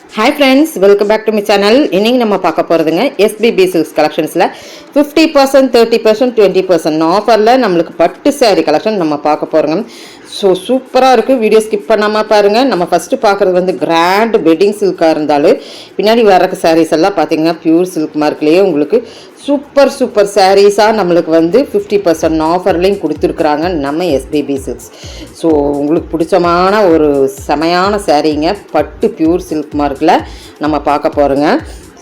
Hi friends welcome back to my channel இன்னைக்கு நம்ம பார்க்க போகிறதுங்க SPB silks கலெக்ஷன்ஸில் fifty percent thirty percent twenty percent ஆஃபரில் நம்மளுக்கு பட்டு சேரீ கலெக்ஷன் நம்ம பார்க்க போகிறோங்க ஸோ சூப்பராக இருக்குது வீடியோ ஸ்கிப் பண்ணாமல் பாருங்கள் நம்ம ஃபஸ்ட்டு பார்க்குறது வந்து கிராண்ட் வெட்டிங் சில்காக இருந்தாலும் பின்னாடி வர்ற சாரீஸ் எல்லாம் பார்த்தீங்கன்னா பியூர் சில்க் மார்க்லேயே உங்களுக்கு சூப்பர் சூப்பர் சாரீஸாக நம்மளுக்கு வந்து ஃபிஃப்டி பர்சன்ட் ஆஃபர்லேயும் கொடுத்துருக்குறாங்க நம்ம எஸ்பிபி சில்க்ஸ் ஸோ உங்களுக்கு பிடிச்சமான ஒரு செமையான சாரீங்க பட்டு பியூர் சில்க் மார்க்கில் நம்ம பார்க்க போகிறோங்க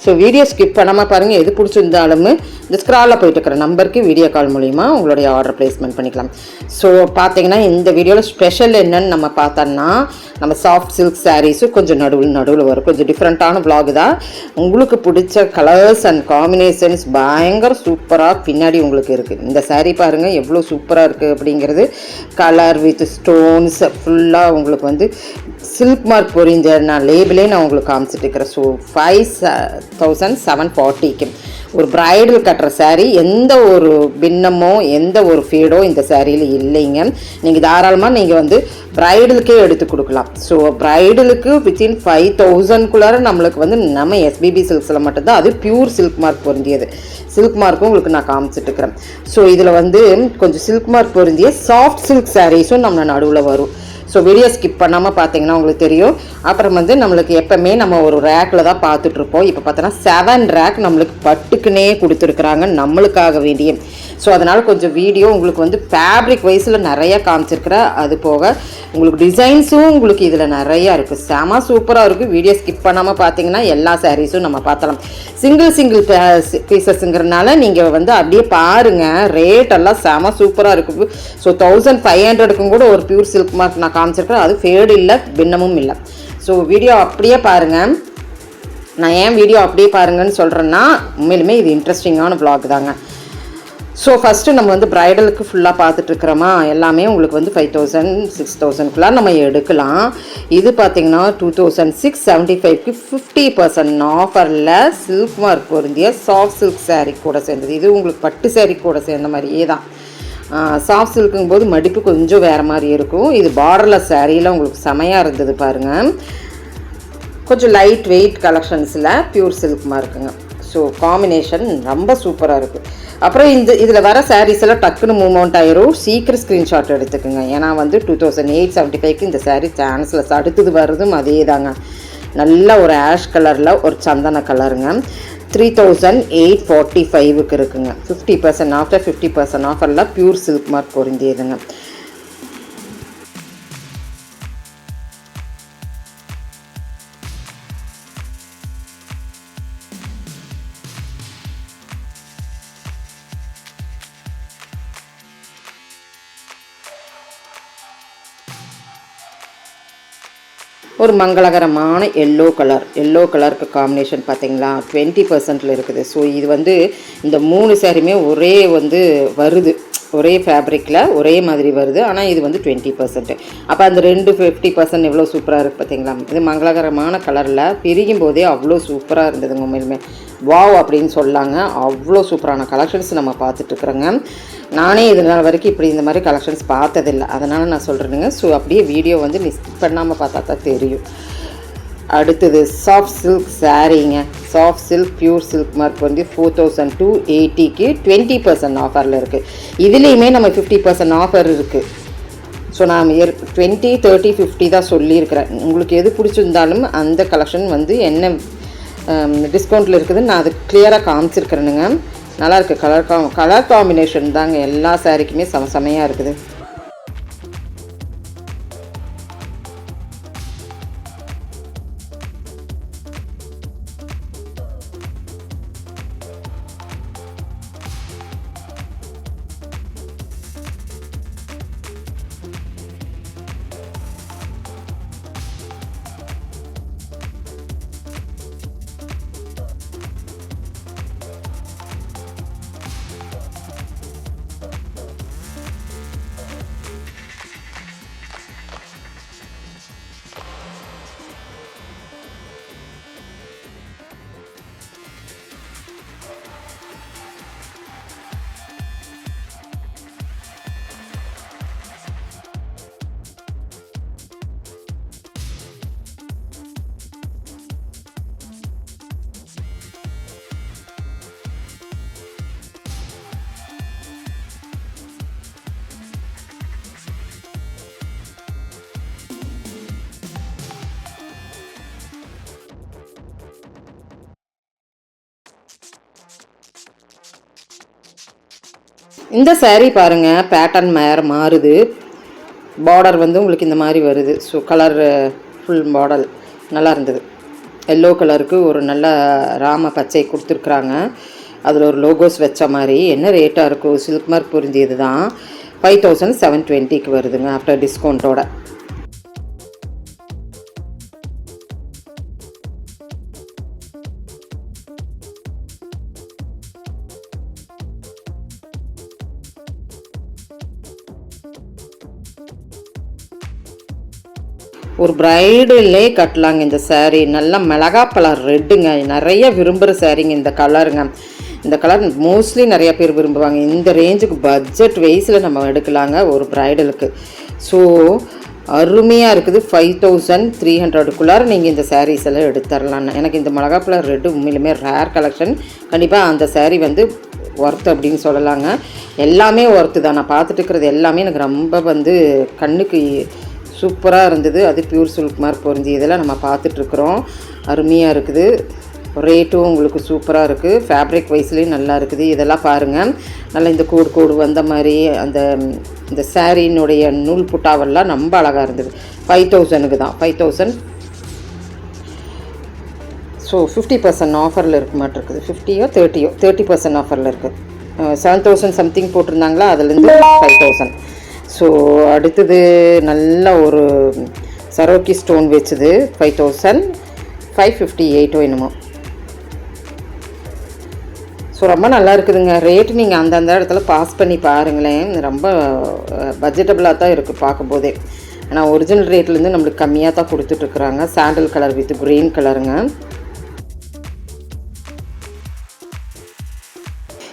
ஸோ வீடியோ ஸ்கிப் பண்ணாமல் பாருங்கள் எது பிடிச்சிருந்தாலும் இந்த ஸ்க்ராலில் போயிட்டு இருக்கிற நம்பருக்கு வீடியோ கால் மூலிமா உங்களுடைய ஆர்டர் ப்ளேஸ்மெண்ட் பண்ணிக்கலாம். ஸோ பார்த்தீங்கன்னா இந்த வீடியோவில் ஸ்பெஷல் என்னன்னு நம்ம பார்த்தோன்னா நம்ம சாஃப்ட் சில்க் சாரீஸும் கொஞ்சம் நடுவில் நடுவில் வரும். கொஞ்சம் டிஃப்ரெண்ட்டான vlog தான். உங்களுக்கு பிடிச்ச கலர்ஸ் அண்ட் காம்பினேஷன்ஸ் பயங்கர சூப்பராக பின்னாடி உங்களுக்கு இருக்குது இந்த சாரீ பாருங்கள் எவ்வளோ சூப்பராக இருக்குது அப்படிங்கிறது. கலர் வித் ஸ்டோன்ஸ் ஃபுல்லாக உங்களுக்கு வந்து சில்க் மார்க் பொரிஞ்ச நான் லேபிளே நான் உங்களுக்கு காமிச்சிட்டு இருக்கிறேன். ஸோ ஃபைவ் தௌசண்ட் செவன் ஃபார்ட்டிக்கு ஒரு பிரைடல் கட்டுற சாரீ எந்த ஒரு பின்னமோ எந்த ஒரு ஃபீடோ இந்த சாரியில் இல்லைங்க. நீங்கள் தாராளமாக நீங்கள் வந்து பிரைடலுக்கே எடுத்து கொடுக்கலாம். ஸோ பிரைடலுக்கு வித்தின் ஃபைவ் தௌசண்ட்குள்ளார நம்மளுக்கு வந்து நம்ம எஸ்பிபி சில்க்ஸில் மட்டும்தான் அது பியூர் சில்க் மார்க் பொருந்தியது. சில்க் மார்க்கும் உங்களுக்கு நான் காமிச்சிட்டு இருக்கிறேன் ஸோ இதில் வந்து கொஞ்சம் சில்க் மார்க் பொருந்திய சாஃப்ட் சில்க் சாரீஸும் நம்ம நடுவில் வரும். ஸோ வீடியோ ஸ்கிப் பண்ணாமல் பார்த்தீங்கன்னா உங்களுக்கு தெரியும். அப்புறம் வந்து நம்மளுக்கு எப்போவுமே நம்ம ஒரு ரேக்கில் தான் பார்த்துட்ருப்போம். இப்போ பார்த்தோன்னா செவன் ரேக் நம்மளுக்கு பட்டுக்குன்னே கொடுத்துருக்குறாங்க நம்மளுக்காக வேண்டிய. ஸோ அதனால் கொஞ்சம் வீடியோ உங்களுக்கு வந்து ஃபேப்ரிக் வைஸில் நிறைய காமிச்சிருக்கிற அது போக உங்களுக்கு டிசைன்ஸும் உங்களுக்கு இதில் நிறையா இருக்குது செம சூப்பராக இருக்குது வீடியோ ஸ்கிப் பண்ணாமல் பார்த்தீங்கன்னா எல்லா சாரீஸும் நம்ம பார்த்தலாம். சிங்கிள் சிங்கிள் பீசஸ்ங்கிறனால நீங்கள் வந்து அப்படியே பாருங்கள் ரேட் எல்லாம் செம சூப்பராக இருக்குது ஸோ தௌசண்ட் ஃபைவ் ஹண்ட்ரடுக்கும் கூட ஒரு பியூர் சில்க் மார்க் நான் காமிச்சிருக்கிறேன். அது ஃபேடு இல்லை பின்னமும் இல்லை. ஸோ வீடியோ அப்படியே பாருங்கள் நான் ஏன் வீடியோ அப்படியே பாருங்கன்னு சொல்கிறேன்னா உண்மையிலுமே இது இன்ட்ரெஸ்டிங்கான vlog தாங்க. ஸோ ஃபஸ்ட்டு நம்ம வந்து ப்ரைடலுக்கு ஃபுல்லாக பார்த்துட்ருக்குறோமா எல்லாமே உங்களுக்கு வந்து ஃபைவ் தௌசண்ட் சிக்ஸ் தௌசண்ட்குள்ளே நம்ம எடுக்கலாம். இது பார்த்திங்கன்னா டூ தௌசண்ட் சிக்ஸ் செவன்ட்டி ஃபைவ்க்கு ஃபிஃப்டி பர்சன்ட் ஆஃபரில் சில்க் மார்க் பொருந்திய சாஃப்ட் சில்க் சேரீ கூட சேர்ந்தது. இது உங்களுக்கு பட்டு சேரீ கூட சேர்ந்த மாதிரியே தான். சாஃப்ட் சில்க்குங்கும் போது மடிப்பு கொஞ்சம் வேறு மாதிரி இருக்கும். இது பார்டரில் சேரீலாம் உங்களுக்கு செமையாக இருந்தது பாருங்கள் கொஞ்சம் லைட் வெயிட் கலெக்ஷன்ஸில் பியூர் சில்க் இருக்குங்க. ஸோ காம்பினேஷன் ரொம்ப சூப்பராக இருக்குது அப்புறம் இந்த இதில் வர சாரீஸ் எல்லாம் டக்குன்னு மூவ்மெண்ட் ஆயிரும். சீக்கிரம் ஸ்க்ரீன்ஷாட் எடுத்துக்கோங்க. ஏன்னா வந்து டூ தௌசண்ட் எயிட் செவன்ட்டி ஃபைவ்க்கு இந்த சாரீ சான்ஸில் அடுத்தது வர்றதும் அதே தாங்க நல்ல ஒரு ஆஷ் கலரில் ஒரு சந்தன கலருங்க த்ரீ தௌசண்ட் எயிட் ஃபார்ட்டி ஃபைவுக்கு இருக்குங்க. Fifty percent offer fifty percent ஆஃபரில் பியூர் சில்க் மார்க் பொருந்தியதுங்க ஒரு மங்களகரமான எல்லோ கலர் எல்லோ கலருக்கு காம்பினேஷன் பார்த்தீங்களா? டுவெண்ட்டி பர்சன்டில் இருக்குது. ஸோ இது வந்து இந்த மூணு சாரியுமே ஒரே வந்து வருது. ஒரே ஃபேப்ரிக்கில் ஒரே மாதிரி வருது. ஆனால் இது வந்து டுவெண்ட்டி பர்சன்ட் அப்போ அந்த ரெண்டு ஃபிஃப்டி பர்சன்ட் எவ்வளோ சூப்பராக இருக்குது பார்த்தீங்களா? இது மங்களகரமான கலரில் பிரிக்கும் போதே அவ்வளோ சூப்பராக இருந்ததுங்க உண்மையிலுமே. வாவ் அப்படின்னு சொல்லாங்க. அவ்வளோ சூப்பரான கலெக்ஷன்ஸ் நம்ம பார்த்துட்ருக்குறோங்க நானே இது நாள் வரைக்கும் இப்படி இந்த மாதிரி கலெக்ஷன்ஸ் பார்த்ததில்லை. அதனால் நான் சொல்கிறேனுங்க ஸோ அப்படியே வீடியோ வந்து மிஸ் பண்ணாமல் பார்த்தா தான் தெரியும். அடுத்தது soft silk சாரீங்க soft silk pure silk mark வந்து ஃபோர் தௌசண்ட் டூ எயிட்டிக்கு டுவெண்ட்டி பர்சன்ட் ஆஃபரில் இருக்குது இதுலேயுமே நம்ம ஃபிஃப்டி பர்சன்ட் ஆஃபர் இருக்குது ஸோ நான் ஏற் டுவெண்ட்டி தேர்ட்டி ஃபிஃப்டி தான் சொல்லியிருக்கிறேன். உங்களுக்கு எது பிடிச்சிருந்தாலும் அந்த கலெக்ஷன் வந்து என்ன டிஸ்கவுண்ட்டில் இருக்குதுன்னு நான் அது கிளியராக காமிச்சிருக்கிறேனுங்க. நல்லாயிருக்கு கலர் கா கலர் காம்பினேஷன் தாங்க எல்லா சாரீக்குமே சம செமையாக இருக்குது. இந்த சேரீ பாருங்கள் பேட்டர்ன் மேர் மாறுது. பார்டர் வந்து உங்களுக்கு இந்த மாதிரி வருது. ஸோ கலர் ஃபுல் மாடல் நல்லா இருந்தது. எல்லோ கலருக்கு ஒரு நல்ல ராம பச்சை கொடுத்துருக்குறாங்க. அதில் ஒரு லோகோஸ் வச்ச மாதிரி. என்ன ரேட்டாக இருக்கும்? சில்க் மார்க் புரிஞ்சியது தான் ஃபைவ் தௌசண்ட் செவன் டுவெண்ட்டிக்கு வருதுங்க ஆஃப்டர் டிஸ்கவுண்ட்டோட பிரைடல்லே கட்டலாங்க இந்த saree. நல்லா மிளகாப்பழம் ரெட்டுங்க. நிறைய விரும்புகிற சாரீங்க இந்த கலருங்க இந்த கலர் மோஸ்ட்லி நிறைய பேர் விரும்புவாங்க. இந்த ரேஞ்சுக்கு பட்ஜெட் வைஸில் நம்ம எடுக்கலாங்க ஒரு ப்ரைடலுக்கு ஸோ அருமையாக இருக்குது. ஃபைவ் தௌசண்ட் த்ரீ ஹண்ட்ரடுக்குள்ளார நீங்கள் இந்த சாரீஸ் எல்லாம் எடுத்துடலான்னு எனக்கு இந்த மிளகாப்பழம் ரெட்டு உண்மையிலுமே ரேர் கலெக்ஷன் கண்டிப்பாக அந்த சாரீ வந்து ஒர்த்து அப்படின்னு சொல்லலாங்க. எல்லாமே ஒர்த்து தான். நான் பார்த்துட்டு இருக்கிறது எல்லாமே எனக்கு ரொம்ப வந்து கண்ணுக்கு சூப்பராக இருந்தது. அது பியூர் சில்க் மார்க் பொருந்தி இதெல்லாம் நம்ம பார்த்துட்ருக்குறோம். அருமையாக இருக்குது. ரேட்டும் உங்களுக்கு சூப்பராக இருக்குது ஃபேப்ரிக் வைஸ்லேயும் நல்லா இருக்குது. இதெல்லாம் பாருங்கள் நல்லா இந்த கூடு கூடு வந்த மாதிரி அந்த இந்த சாரீனுடைய நூல் புட்டாவெல்லாம் ரொம்ப அழகாக இருந்தது. ஃபைவ் தௌசண்ட்க்கு தான். Five thousand so fifty percent ஆஃபரில் இருக்க மாட்டிருக்குது ஃபிஃப்டியோ தேர்ட்டியோ தேர்ட்டி பர்சன்ட் ஆஃபரில் இருக்குது செவன் தௌசண்ட் சம்திங் போட்டிருந்தாங்களா? அதுலேருந்து ஃபைவ் தௌசண்ட் ஸோ அடுத்தது நல்ல ஒரு சரோக்கி ஸ்டோன் வச்சுது ஃபைவ் தௌசண்ட் ஃபைவ் ஃபிஃப்டி எயிட்டோ என்னமோ. ஸோ ரொம்ப நல்லா இருக்குதுங்க. ரேட் நீங்கள் அந்தந்த இடத்துல பாஸ் பண்ணி பாருங்களேன். ரொம்ப பட்ஜெட்டபுளாக தான் இருக்குது பார்க்கும்போதே. ஆனால் ஒரிஜினல் ரேட்லேருந்து நம்மளுக்கு கம்மியாக தான் கொடுத்துட்ருக்குறாங்க சாண்டல் கலர் வித் க்ரீன் கலருங்க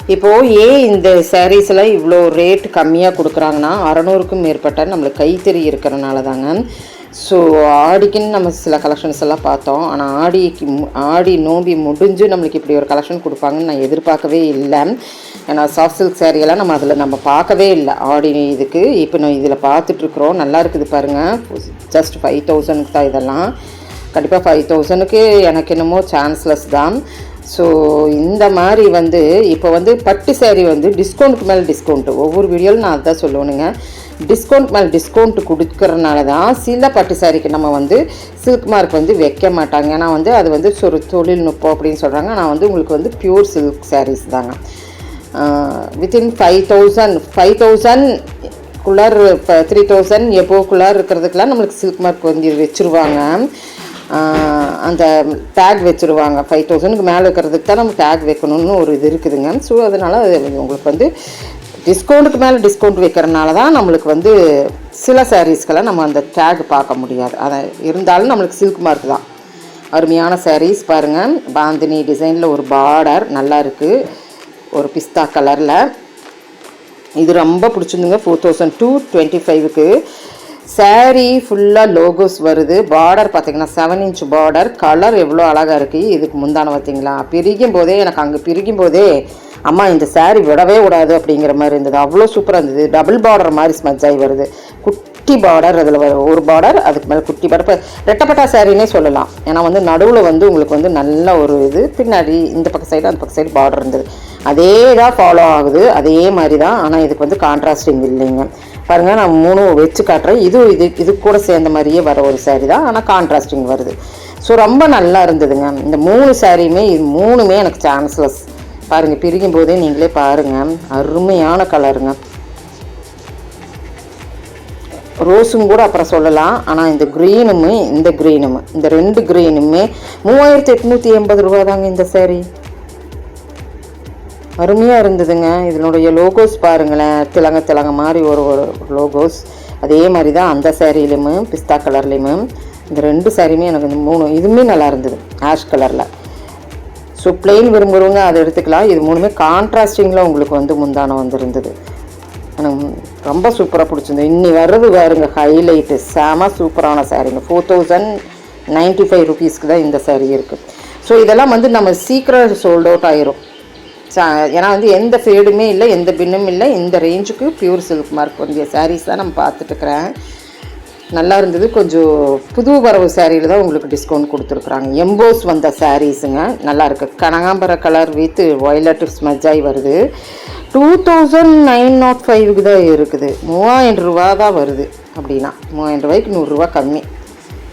இப்போது ஏன் இந்த sarees இவ்வளோ ரேட் கம்மியாக கொடுக்குறாங்கன்னா அறநூறுக்கும் மேற்பட்ட நம்மளுக்கு கைத்தறி இருக்கிறனால தாங்க. ஸோ ஆடிக்குன்னு நம்ம சில கலெக்ஷன்ஸ் எல்லாம் பார்த்தோம். ஆனால் ஆடிக்கு மு- ஆடி நோம்பி முடிஞ்சு நம்மளுக்கு இப்படி ஒரு கலெக்ஷன் கொடுப்பாங்கன்னு நான் எதிர்பார்க்கவே இல்லை. ஏன்னா சாஃப்ட் சில்க் சாரியெல்லாம் நம்ம அதில் நம்ம பார்க்கவே இல்லை. ஆடி இதுக்கு இப்போ நான் இதில் பார்த்துட்ருக்குறோம் நல்லா இருக்குது பாருங்கள் ஜஸ்ட் ஃபைவ் தௌசண்ட்க்கு தான் இதெல்லாம். கண்டிப்பாக ஃபைவ் தௌசண்ட்க்கு எனக்கு என்னமோ சான்ஸ்லெஸ் தான். ஸோ இந்த மாதிரி வந்து இப்போ வந்து பட்டு சேரீ வந்து டிஸ்கவுண்ட்டுக்கு மேலே டிஸ்கவுண்ட்டு ஒவ்வொரு வீடியோவில் நான் அதான் சொல்லணுங்க. டிஸ்கவுண்ட் மேலே டிஸ்கவுண்ட் கொடுக்கறனால தான் சில பட்டு சாரிக்கு நம்ம வந்து சில்க் மார்க் வந்து வைக்க மாட்டாங்க. ஏன்னா வந்து அது வந்து ஒரு தொழில்நுட்பம் அப்படின்னு சொல்கிறாங்க நான் வந்து உங்களுக்கு வந்து பியூர் சில்க் சாரீஸ் தாங்க. Within five thousand five thousand குள்ளார் இப்போ த்ரீ தௌசண்ட் எபோக்குள்ளார் இருக்கிறதுக்கெலாம் நம்மளுக்கு சில்க் மார்க் வந்து வச்சுருவாங்க. அந்த டேக் வச்சுருவாங்க. ஃபைவ் தௌசண்ட்க்கு மேலே இருக்கிறதுக்கு தான் நம்ம டேக் வைக்கணும்னு ஒரு இது இருக்குதுங்க. ஸோ அதனால் அது உங்களுக்கு வந்து டிஸ்கவுண்ட்டுக்கு மேலே டிஸ்கவுண்ட் வைக்கிறனால தான் நம்மளுக்கு வந்து சில சாரீஸ்க்கெல்லாம் நம்ம அந்த டேக் பார்க்க முடியாது. அதை இருந்தாலும் நம்மளுக்கு சில்க் மார்க் தான். அருமையான சாரீஸ் பாருங்கள் பாந்தினி டிசைனில் ஒரு பார்டர் நல்லா இருக்குது ஒரு பிஸ்தா கலரில் இது ரொம்ப பிடிச்சிருந்துங்க. ஃபோர் தௌசண்ட் டூ டுவெண்ட்டி ஃபைவுக்கு சேரீ ஃபுல்லாக லோகோஸ் வருது. பார்டர் பார்த்தீங்கன்னா செவன் இன்ச் பார்டர் கலர் எவ்வளோ அழகாக இருக்குது இதுக்கு முந்தான பார்த்தீங்களா? பிரிக்கும் போதே எனக்கு அங்கே பிரிக்கும் போதே அம்மா இந்த saree விடவே விடாது அப்படிங்கிற மாதிரி இருந்தது. அவ்வளோ சூப்பராக இருந்தது. டபுள் பார்டர் மாதிரி ஸ்மஜ் ஆகி வருது. குட்டி பார்டர் அதில் ஒரு பார்டர் அதுக்கு மேலே குட்டி பார்டர் இப்போ ரெட்டப்பட்டா சேரீனே சொல்லலாம். ஏன்னா வந்து நடுவில் வந்து உங்களுக்கு வந்து நல்ல ஒரு இது. பின்னாடி இந்த பக்கம் சைடு அந்த பக்கம் சைடு பார்டர் இருந்தது. அதே தான் ஃபாலோ ஆகுது. அதே மாதிரி தான். ஆனால் இதுக்கு வந்து கான்ட்ராஸ்டிங் இல்லைங்க. பாருங்கள் நான் மூணும் வச்சு காட்டுறேன். இதுவும் இது இது கூட சேர்ந்த மாதிரியே வர ஒரு சாரீ தான். ஆனால் கான்ட்ராஸ்டிங் வருது. ஸோ ரொம்ப நல்லா இருந்ததுங்க. இந்த மூணு சாரியுமே இது மூணுமே எனக்கு சான்ஸ்லெஸ் பாருங்கள் பிரிக்கும் போதே நீங்களே பாருங்கள் அருமையான கலருங்க ரோஸும் கூட அப்புறம் சொல்லலாம். ஆனால் இந்த க்ரீனுமே இந்த க்ரீனும் இந்த ரெண்டு க்ரீனுமே மூவாயிரத்தி எட்நூற்றி எண்பது ரூபா தாங்க இந்த சேரீ அருமையாக இருந்ததுங்க. இதனுடைய லோகோஸ் பாருங்களேன். திலங்க திலங்க மாதிரி ஒரு ஒரு லோகோஸ் அதே மாதிரி தான் அந்த சேரீலையுமே பிஸ்தா கலர்லேயுமே. இந்த ரெண்டு சேரீயுமே எனக்கு இந்த மூணு இதுவுமே நல்லா இருந்தது ஆஷ் கலரில் ஸோ பிளெயின் விரும்புகிறவங்க அதை எடுத்துக்கலாம். இது மூணுமே கான்ட்ராஸ்டிங்கில் உங்களுக்கு வந்து முந்தானம் வந்துருந்தது. எனக்கு ரொம்ப சூப்பராக பிடிச்சிருந்தது. இன்னி வர்றது வேறுங்க ஹைலைட்டு செம சூப்பரான சாரீங்க. ஃபோர் தௌசண்ட் நைன்ட்டி ஃபைவ் ருபீஸ்க்கு தான் இந்த சேரீ இருக்குது ஸோ இதெல்லாம் வந்து நம்ம சீக்கிரம் சோல்ட் அவுட் ஆயிரும். ஏன்னா வந்து எந்த ஃபேடுமே இல்லை எந்த பின்னும் இல்லை. இந்த ரேஞ்சுக்கு பியூர் சில்க் மார்க் வந்திய சாரீஸ் தான் நம்ம பார்த்துட்ருக்குறேன் நல்லா இருந்தது. கொஞ்சம் புது வரவு சாரியில் தான் உங்களுக்கு டிஸ்கவுண்ட் கொடுத்துருக்குறாங்க. எம்போஸ் வந்த சாரீஸுங்க நல்லாயிருக்கு கனகாம்பர கலர் வித் ஒய்லட் ஸ்மஜ்ஜாய் வருது. டூ தௌசண்ட் நைன் நாட் ஃபைவுக்கு தான் இருக்குது. மூவாயிரம் ரூபா தான் வருது அப்படின்னா. மூவாயிரம் ரூபாய்க்கு நூறுரூவா கம்மி.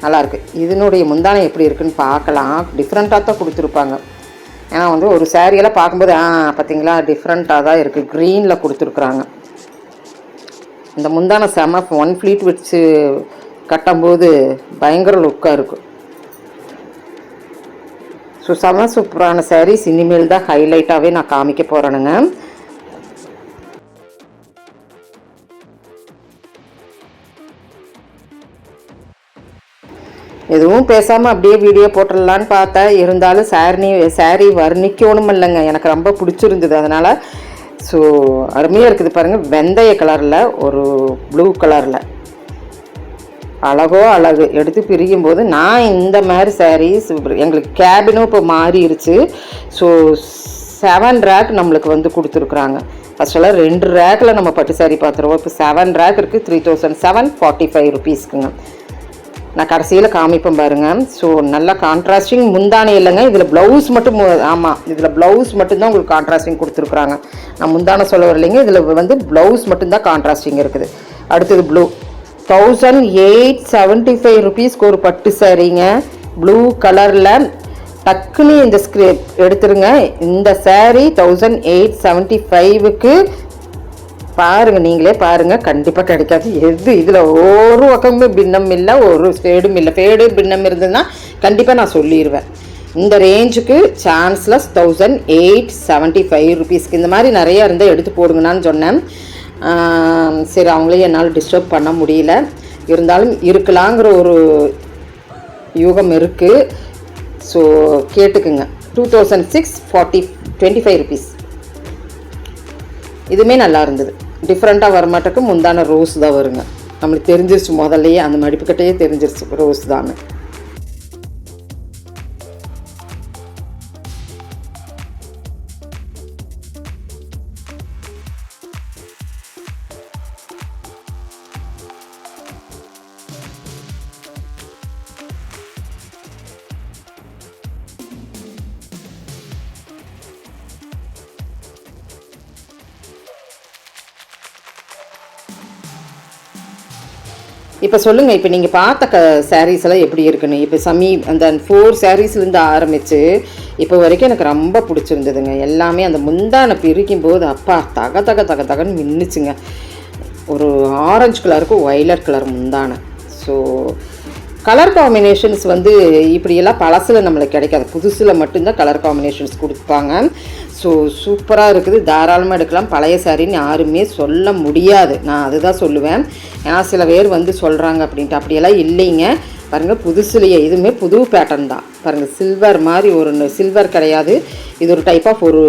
நல்லாயிருக்கு இதனுடைய முந்தானம் எப்படி இருக்குன்னு பார்க்கலாம். டிஃப்ரெண்ட்டாக தான் கொடுத்துருப்பாங்க. ஏன்னா வந்து ஒரு சேரீயெல்லாம் பார்க்கும்போது ஆ பார்த்தீங்களா டிஃப்ரெண்ட்டாக தான் இருக்குது க்ரீனில் கொடுத்துருக்குறாங்க. இந்த முந்தான செம ஒன் ஃப்ளீட் வச்சு கட்டும்போது பயங்கர லுக்காக இருக்கும் ஸோ செம சூப்பரான சாரீஸ் இனிமேல் தான் ஹைலைட்டாகவே நான் காமிக்க போகிறேனுங்க எதுவும் பேசாமல் அப்படியே வீடியோ போட்டுடலான்னு பார்த்தேன் இருந்தாலும் சாரி சாரி வர்ணிக்கணும் இல்லைங்க எனக்கு ரொம்ப பிடிச்சிருந்தது. அதனால் ஸோ அருமையாக இருக்குது பாருங்கள் வெந்தய கலரில் ஒரு ப்ளூ கலரில் அழகோ அழகு. எடுத்து பிரியும் போது நான் இந்த மாதிரி சாரீஸ் எங்களுக்கு கேபினும் இப்போ மாறிடுச்சு ஸோ செவன் ரேக் நம்மளுக்கு வந்து கொடுத்துருக்குறாங்க. ஃபஸ்ட்டெல்லாம் ரெண்டு ரேக்கில் நம்ம பட்டு சாரி பார்த்துருவோம் இப்போ செவன் ரேக் இருக்குது three thousand seven forty five ருபீஸ்க்குங்க நான் கடைசியில் காமிப்பேன் பாருங்க. ஸோ நல்லா கான்ட்ராஸ்டிங் முந்தானே இல்லைங்க. இதில் ப்ளவுஸ் மட்டும் ஆமாம் இதில் ப்ளவுஸ் மட்டும்தான் உங்களுக்கு கான்ட்ராஸ்டிங் கொடுத்துருக்குறாங்க. நான் முந்தான சொல்ல வரலைங்க. இதில் வந்து ப்ளவுஸ் மட்டும்தான் கான்ட்ராஸ்டிங் இருக்குது. அடுத்தது blue thousand eight seventy five ருபீஸ்க்கு ஒரு பட்டு சாரீங்க. ப்ளூ கலரில் டக்குன்னு இந்த ஸ்கிரிப் எடுத்துருங்க. இந்த சாரீ தௌசண்ட் எயிட் செவன்ட்டி ஃபைவுக்கு பாருங்கள் நீங்களே பாருங்கள் கண்டிப்பாக கிடைக்காது. எது இதில் ஒரு பக்கமே பின்னம் இல்லை ஒரு ஃபேடும் இல்லை. ஃபேடு பின்னம் இருந்ததுன்னா கண்டிப்பாக நான் சொல்லிடுவேன் இந்த ரேஞ்சுக்கு chanceless thousand eight seventy five ருபீஸ்க்கு இந்த மாதிரி நிறையா இருந்தால் எடுத்து போடுங்கன்னு சொன்னேன். சரி அவங்களையும் என்னால் டிஸ்டர்ப் பண்ண முடியல. இருந்தாலும் இருக்கலாங்கிற ஒரு யூகம் இருக்குது ஸோ கேட்டுக்குங்க. Two thousand six forty twenty five rupees இதுவுமே நல்லா இருந்தது. டிஃப்ரெண்ட்டாக வரமாட்டக்கு முந்தான ரோஸ் தான் வருங்க. நம்மளுக்கு தெரிஞ்சிருச்சு முதல்லையே அந்த மடிப்புக்கிட்டேயே தெரிஞ்சிருச்சு ரோஸ் தான் இப்போ சொல்லுங்கள் இப்போ நீங்கள் பார்த்த க சாரீஸ் எல்லாம் எப்படி இருக்குன்னு? இப்போ சமீ அந்த ஃபோர் சாரீஸ்லேருந்து ஆரம்பித்து இப்போ வரைக்கும் எனக்கு ரொம்ப பிடிச்சிருந்ததுங்க. எல்லாமே அந்த முந்தானை பிரிக்கும் போது அப்பா தக தக தக தகன்னு மின்னுச்சுங்க. ஒரு ஆரஞ்சு கலருக்கு ஒய்லட் கலர் முந்தானை. ஸோ கலர் காம்பினேஷன்ஸ் வந்து இப்படியெல்லாம் பழசில் நம்மளுக்கு கிடைக்காது. புதுசில் மட்டும்தான் கலர் காம்பினேஷன்ஸ் கொடுப்பாங்க. ஸோ சூப்பராக இருக்குது. தாராளமாக எடுக்கலாம். பழைய சாரின்னு யாருமே சொல்ல முடியாது. நான் அதுதான் சொல்லுவேன். ஏன்னா சில பேர் வந்து சொல்கிறாங்க அப்படின்ட்டு. அப்படியெல்லாம் இல்லைங்க. பாருங்கள் புதுசுலேயே இதுவுமே புது பேட்டர்ன் தான். பாருங்கள் சில்வர் மாதிரி ஒரு சில்வர் கிடையாது. இது ஒரு டைப் ஆஃப் ஒரு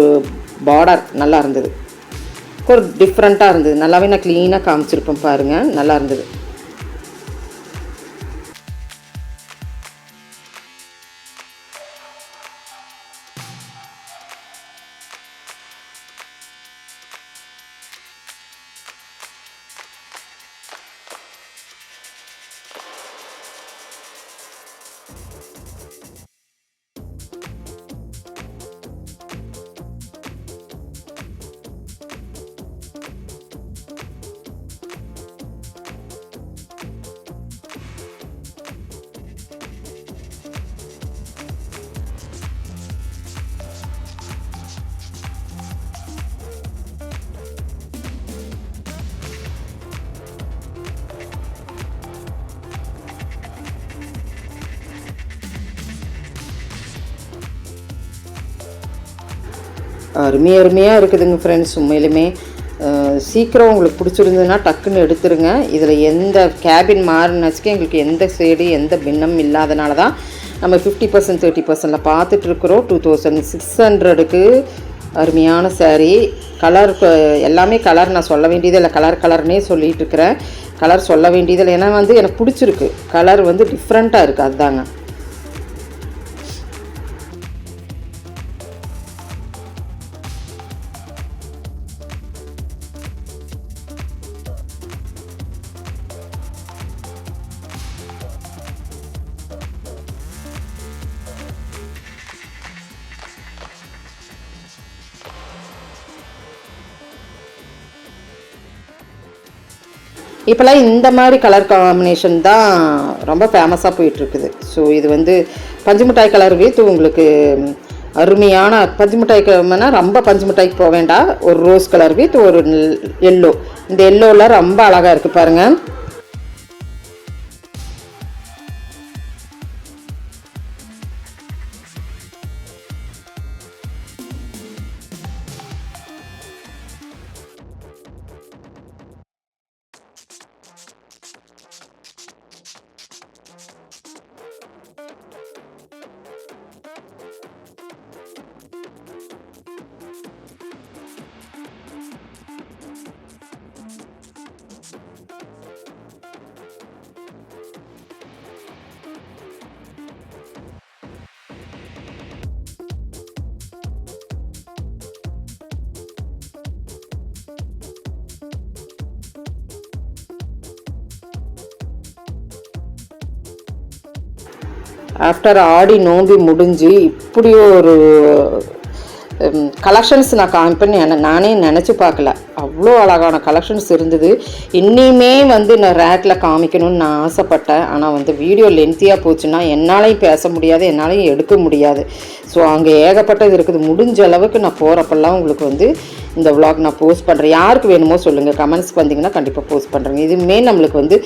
பார்டர் நல்லா இருந்தது. ஒரு டிஃப்ரெண்ட்டாக இருந்தது. நல்லாவே நான் க்ளீனாக காமிச்சிருப்பேன் பாருங்கள் நல்லா இருந்தது. அருமையாக அருமையாக இருக்குதுங்க ஃப்ரெண்ட்ஸ் உண்மையிலுமே சீக்கிரம் உங்களுக்கு பிடிச்சிருந்ததுன்னா டக்குன்னு எடுத்துருங்க. இதில் எந்த கேபின் மாறினாச்சுக்கு எங்களுக்கு எந்த சைடு எந்த பின்னம் இல்லாதனால தான் நம்ம ஃபிஃப்டி பர்சன்ட் தேர்ட்டி பர்சன்டில் பார்த்துட்ருக்குறோம் டூ தௌசண்ட் சிக்ஸ் ஹண்ட்ரடுக்கு அருமையான சேரீ கலர் எல்லாமே கலர் நான் சொல்ல வேண்டியதில்லை கலர் கலர்னே சொல்லிகிட்டு இருக்கிறேன். கலர் சொல்ல வேண்டியதில்லை ஏன்னா வந்து எனக்கு பிடிச்சிருக்கு. கலர் வந்து டிஃப்ரெண்ட்டாக இருக்குது அதுதாங்க இப்போல்லாம் இந்த மாதிரி கலர் காம்பினேஷன் தான் ரொம்ப ஃபேமஸாக போயிட்டுருக்குது. ஸோ இது வந்து பஞ்சு மிட்டாய் கலர் வித் உங்களுக்கு அருமையான பஞ்சு கிழமைனா ரொம்ப பஞ்சு மிட்டாய்க்கு போக வேண்டாம். ஒரு ரோஸ் கலர் வித் ஒரு எல்லோ இந்த எல்லோவில் ரொம்ப அழகாக இருக்குது பாருங்கள் ஆஃப்டர் ஆடி நோம்பி முடிஞ்சு இப்படி ஒரு கலெக்ஷன்ஸ் நான் காமிப்பேன்னு என நானே நினச்சி பார்க்கல. அவ்வளோ அழகான கலெக்ஷன்ஸ் இருந்தது. இன்னியுமே வந்து நான் ரேக்கில் காமிக்கணும்னு நான் ஆசைப்பட்டேன். ஆனால் வந்து வீடியோ லென்த்தியாக போச்சுன்னா என்னாலையும் பேச முடியாது என்னாலையும் எடுக்க முடியாது. ஸோ அங்கே ஏகப்பட்டது இருக்குது. முடிஞ்ச அளவுக்கு நான் போகிறப்பெல்லாம் உங்களுக்கு வந்து இந்த விலாக் நான் போஸ்ட் பண்ணுறேன் யாருக்கு வேணுமோ சொல்லுங்கள் கமெண்ட்ஸ்க்கு வந்தீங்கன்னா கண்டிப்பாக போஸ்ட் பண்ணுறேங்க இதுவுமே நம்மளுக்கு வந்து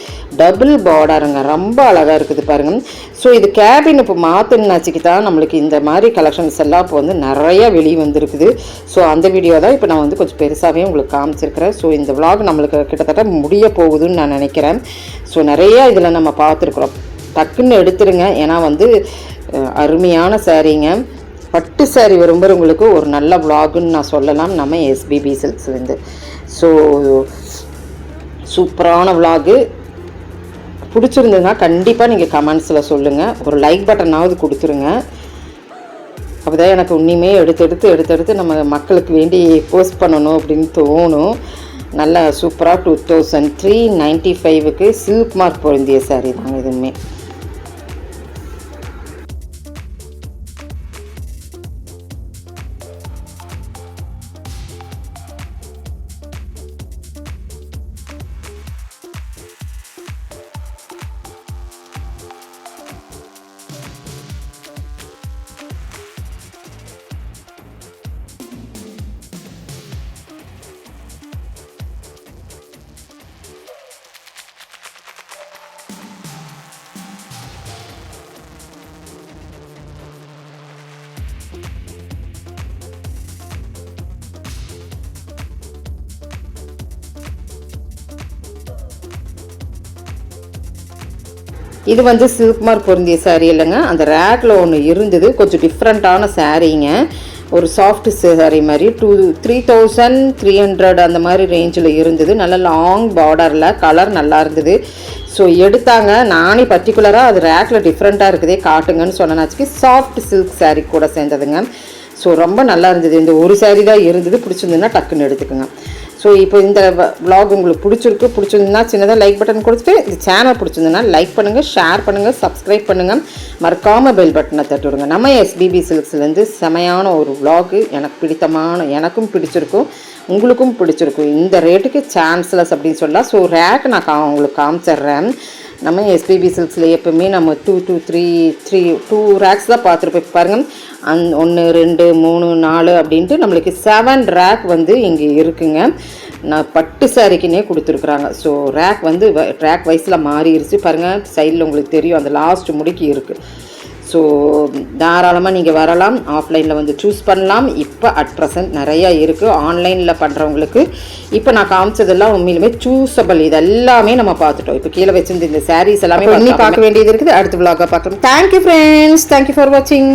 டபுள் பார்டருங்க ரொம்ப அழகாக இருக்குது பாருங்கள் ஸோ இது கேபின் இப்போ மாற்றினாச்சிக்கு தான் நம்மளுக்கு இந்த மாதிரி கலெக்ஷன்ஸ் எல்லாம் இப்போ வந்து நிறைய வெளியே வந்திருக்குது. ஸோ அந்த வீடியோ தான் இப்போ நான் வந்து கொஞ்சம் பெருசாகவே உங்களுக்கு காமிச்சிருக்கிறேன். ஸோ இந்த விலாக் நம்மளுக்கு கிட்டத்தட்ட முடிய போகுதுன்னு நான் நினைக்கிறேன். ஸோ நிறைய இதில் நம்ம பார்த்துருக்குறோம். டக்குன்னு எடுத்துருங்க. ஏன்னா வந்து அருமையான சாரீங்க பட்டு சாரி விரும்புகிறவங்களுக்கு ஒரு நல்ல விலாகுன்னு நான் சொல்லலாம். நம்ம எஸ்பிபி சில்க்ஸ்லேருந்து ஸோ சூப்பரான விலாகு பிடிச்சிருந்ததுன்னா கண்டிப்பாக நீங்கள் கமெண்ட்ஸில் சொல்லுங்கள் ஒரு லைக் பட்டனாவது கொடுத்துருங்க. அப்போ தான் எனக்கு உண்மையுமே எடுத்து எடுத்து நம்ம மக்களுக்கு வேண்டி போஸ்ட் பண்ணணும் அப்படின்னு தோணும். நல்லா சூப்பராக டூ தௌசண்ட் த்ரீ நைன்ட்டி ஃபைவுக்கு சில்க் மார்க் பொருந்திய சாரி தாங்க இதுவுமே. இது வந்து சில்க் மார்க் பொருந்திய சாரீ இல்லைங்க. அந்த ரேக்கில் ஒன்று இருந்தது. கொஞ்சம் டிஃப்ரெண்ட்டான சாரீங்க ஒரு சாஃப்ட் சாரீ மாதிரி. Two three thousand three hundred அந்த மாதிரி ரேஞ்சில் இருந்தது. நல்ல லாங் பார்டரில் கலர் நல்லா இருந்தது. ஸோ எடுத்தாங்க. நானே பர்டிகுலராக அது ரேக்கில் டிஃப்ரெண்ட்டாக இருக்குதே காட்டுங்கன்னு சொன்னனாச்சுக்கு சாஃப்ட் சில்க் சாரீ கூட சேர்ந்ததுங்க. ஸோ ரொம்ப நல்லா இருந்தது. இந்த ஒரு சாரீ தான் இருந்தது. பிடிச்சிருந்ததுன்னா டக்குன்னு எடுத்துக்கோங்க. ஸோ இப்போ இந்த விலாக் உங்களுக்கு பிடிச்சிருக்கு பிடிச்சிருந்தா சின்னதாக லைக் பட்டன் கொடுத்துட்டு இந்த சேனல் பிடிச்சிருந்ததுன்னா லைக் பண்ணுங்கள் ஷேர் பண்ணுங்கள் சப்ஸ்கிரைப் பண்ணுங்கள் மறக்காமல் பெல் பட்டனை தட்டி விடுங்க. நம்ம எஸ்பிபி சில்க்ஸ்லேருந்து செமையான ஒரு விலாகு எனக்கு பிடித்தமான எனக்கும் பிடிச்சிருக்கும் உங்களுக்கும் பிடிச்சிருக்கும். இந்த ரேட்டுக்கு சான்ஸ்லஸ் அப்படின்னு சொல்லலாம். ஸோ ரேக் நான் கா உங்களுக்கு காமிச்சிட்றேன். நம்ம எஸ்பிபி சில்க்ஸில் எப்போவுமே நம்ம two two three three two racks தான் பார்த்துருப்போம். பாருங்கள் அந் ஒன்று ரெண்டு மூணு நாலு அப்படின்ட்டு நம்மளுக்கு செவன் ரேக் வந்து இங்கே இருக்குங்க. நான் பட்டு சாரிக்குன்னே கொடுத்துருக்குறாங்க. ஸோ ரேக் வந்து ரேக் வைஸில் மாறிடுச்சு பாருங்கள் சைடில் உங்களுக்கு தெரியும். அந்த லாஸ்ட் முடிக்கு இருக்குது ஸோ தாராளமாக நீங்கள் வரலாம். ஆஃப்லைனில் வந்து சூஸ் பண்ணலாம். இப்போ அட் ப்ரெசன்ட் நிறையா இருக்குது ஆன்லைனில் பண்ணுறவங்களுக்கு இப்போ நான் காமிச்சதெல்லாம் உண்மையிலுமே சூஸபிள் இது எல்லாமே நம்ம பார்த்துட்டோம். இப்போ கீழே வச்சிருந்த இந்த சாரீஸ் எல்லாமே பண்ணி பார்க்க வேண்டியது இருக்குது. அடுத்த விலாக பார்க்குறோம் தேங்க்யூ ஃப்ரெண்ட்ஸ் தேங்க்யூ ஃபார் வாட்சிங்